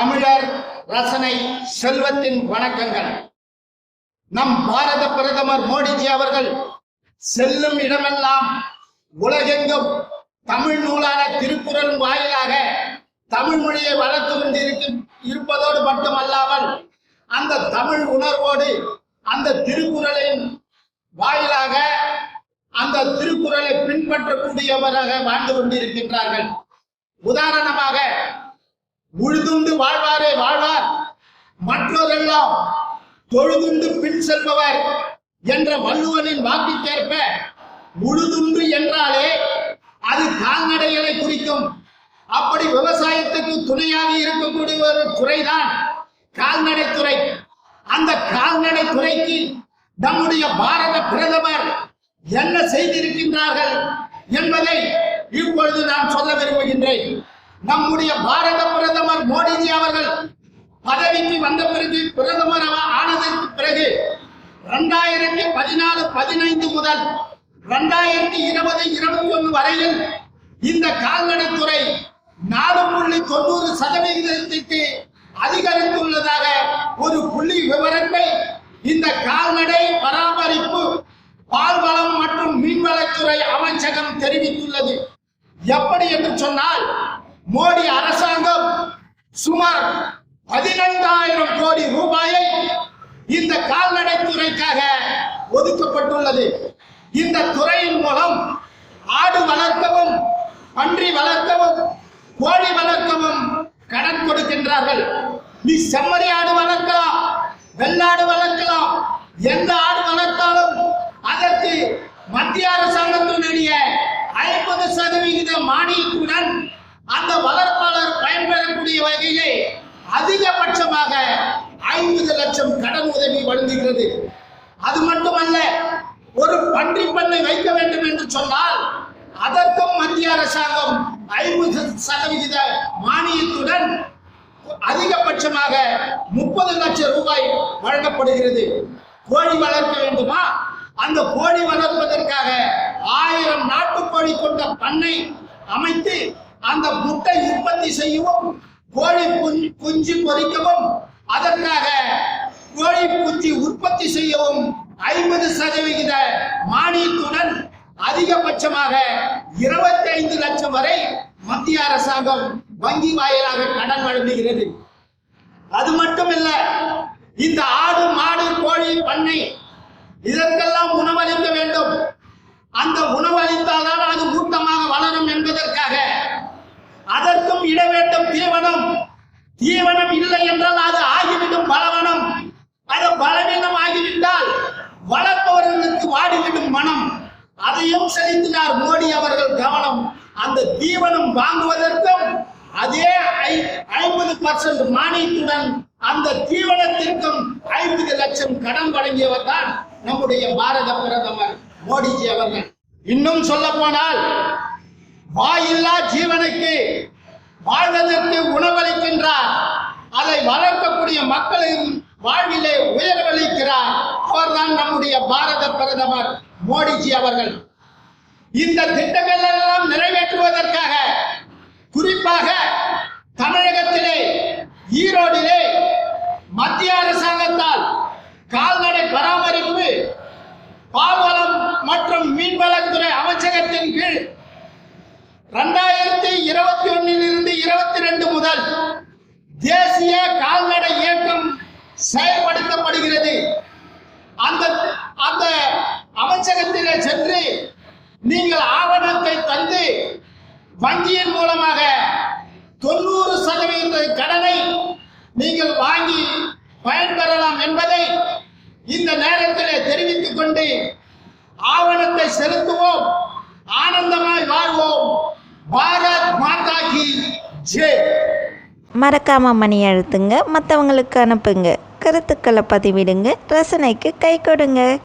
தமிழர் ரசனை செல்வத்தின் வணக்கங்கள். நம் பாரத பிரதமர் மோடிஜி அவர்கள் செல்லும் இடமெல்லாம் உலகெங்கும் தமிழ் நூலான திருக்குறள் வாயிலாக தமிழ் மொழியை வளர்த்து கொண்டிருக்கும் இருப்பதோடு மட்டுமல்லாமல் அந்த தமிழ் உணர்வோடு அந்த திருக்குறளின் வாயிலாக அந்த திருக்குறளை பின்பற்றக்கூடியவராக வாழ்ந்து கொண்டிருக்கின்றார்கள். உதாரணமாக உழுதுண்டு வாழ்வாரே வாழ்வார். மற்றோரெல்லாம் தொழுதுண்டு பின் செல்பவர் என்ற வள்ளுவனின் வாக்கிற்கேற்ப உழுதுண்டு என்றாலே அது கால்நடைகளை குறிக்கும். அப்படி விவசாயத்துக்கு துணையாக இருக்கக்கூடிய ஒரு துறைதான் கால்நடை துறை. அந்த கால்நடை துறைக்கு நம்முடைய பாரத பிரதமர் என்ன செய்திருக்கின்றார்கள் என்பதை இப்பொழுது நான் சொல்ல விரும்புகின்றேன். நம்முடைய பாரத பிரதமர் மோடிஜி அவர்கள் பதவிக்கு வந்த பிறகு பிரதமர் ஆனதற்கு பிறகு இரண்டாயிரத்தி பதினாலு பதினைந்து முதல் இரண்டாயிரத்தி இருபது இருபத்தி ஒன்று வரையில் இந்த கால்நடைத்துறை நாலு புள்ளி தொண்ணூறு சதவிகிதத்திற்கு அதிகரித்துள்ளதாக ஒரு புள்ளி விவரத்தை இந்த கால்நடை பராமரிப்பு பால்வளம் மற்றும் மீன்வளத்துறை அமைச்சகம் தெரிவித்துள்ளது. எப்படி என்று சொன்னால் மோடி அரசாங்கம் சுமார் பதினைந்தாயிரம் கோடி ரூபாயை இந்த கால்நடை துறைக்காக ஒதுக்கப்பட்டுள்ளது. இந்த துறையின் மூலம் ஆடு வளர்க்கவும் பன்றி வளர்க்கவும் கோழி வளர்க்கவும் கடன் கொடுக்கின்றார்கள். நீ செம்மறி ஆடு வளர்க்கலாம் வெள்ளாடு வளர்க்கலாம் எந்த ஆடு வளர்த்தாலும் அதற்கு மத்திய அரசாங்கத்தினுடைய ஐம்பது சதவிகித மானியத்துடன் அந்த வளர்ப்பாளர் பயன்பெறக்கூடிய வகையிலே அதிகபட்சமாக ஐம்பது லட்சம் கடன் உதவி வழங்குகிறது. அது மட்டுமல்ல ஒரு பன்றி பண்ணை வைக்க வேண்டும் என்று சொன்னால் அதற்கும் மத்திய அரசாங்கம் ஐம்பது சதவிகித மானியத்துடன் அதிகபட்சமாக முப்பது லட்சம் ரூபாய் வழங்கப்படுகிறது. கோழி வளர்க்க வேண்டுமா? அந்த கோழி வளர்ப்பதற்காக ஆயிரம் நாட்டுக்கோழி கொண்ட பண்ணை அமைத்து அந்த முட்டை உற்பத்தி செய்யவும் கோழி குஞ்சு- பொறிக்கவும் பொரிக்கவும் அதற்காக கோழி குஞ்சு உற்பத்தி செய்யவும் ஐம்பது சதவிகித மானியத்துடன் அதிகபட்சமாக இருபத்தி ஐந்து லட்சம் வரை மத்திய அரசாங்கம் வங்கி வாயிலாக கடன் வழங்குகிறது. அது மட்டுமல்ல இந்த ஆடு மாடு கோழி பண்ணை இதற்கெல்லாம் உணவளிக்க வேண்டும் அந்த உணவளித்தால்தான் அது ஊட்டமாக வளரும் என்பதற்காக அதற்கும் இட வேண்டும் தீவனம். தீவனம் இல்லை என்றால் அது ஆகிவிடும் பலவனம். அது பலவீனம் ஆகிவிட்டால் வளர்ப்பவர்களுக்கு வாடிவிடும் மனம். அதையும் செலுத்தினார் மோடி அவர்கள் கவனம். அந்த தீவனம் வாங்குவதற்கும் அதே ஐம்பது பர்சன்ட் மானியத்துடன் அந்த தீவனத்திற்கும் ஐம்பது லட்சம் கடன் வழங்கியவர் தான் நம்முடைய பாரத பிரதமர் மோடிஜி அவர்கள். இன்னும் சொல்ல போனால் வாயில்லா ஜீவனுக்கு வாழ்வதற்கு உணவளிக்கின்றார். அதை வளர்க்கக்கூடிய மக்களின் வாழ்விலே உயர்வளிக்கிறார் அவர்தான் நம்முடைய பாரத பிரதமர் மோடிஜி அவர்கள். இந்த திட்டங்கள் எல்லாம் நிறைவேற்றுவதற்காக குறிப்பாக தமிழகத்திலே ஈரோடிலே மத்திய அரசாங்கத்தால் கால்நடை பராமரிப்பு பால்வளம் மற்றும் மீன்வளத்துறை அமைச்சகத்தின் கீழ் ரெண்டாயிரத்தி இருபத்தி ஒன்னிலிருந்து இருபத்தி ரெண்டு முதல் தேசிய கால்நடை இயக்கம் செயல்படுத்தப்படுகிறது. அந்த அந்த அமைச்சகத்திலே சென்று நீங்கள் ஆவணத்தை தந்து வங்கியின் மூலமாக தொண்ணூறு சதவீத கடனை நீங்கள் வாங்கி பயன்பெறலாம் என்பதை இந்த நேரத்தில் தெரிவித்துக் கொண்டு ஆவணத்தை செலுத்துவோம் ஆனந்தமாய் வாழ்வோம். பாரத் மாதா கி ஜே. மறக்காம மணி அழுத்துங்க மற்றவங்களுக்கு அனுப்புங்க. கருத்துக்களை பதிவிடுங்க ரசனைக்கு கை கொடுங்க.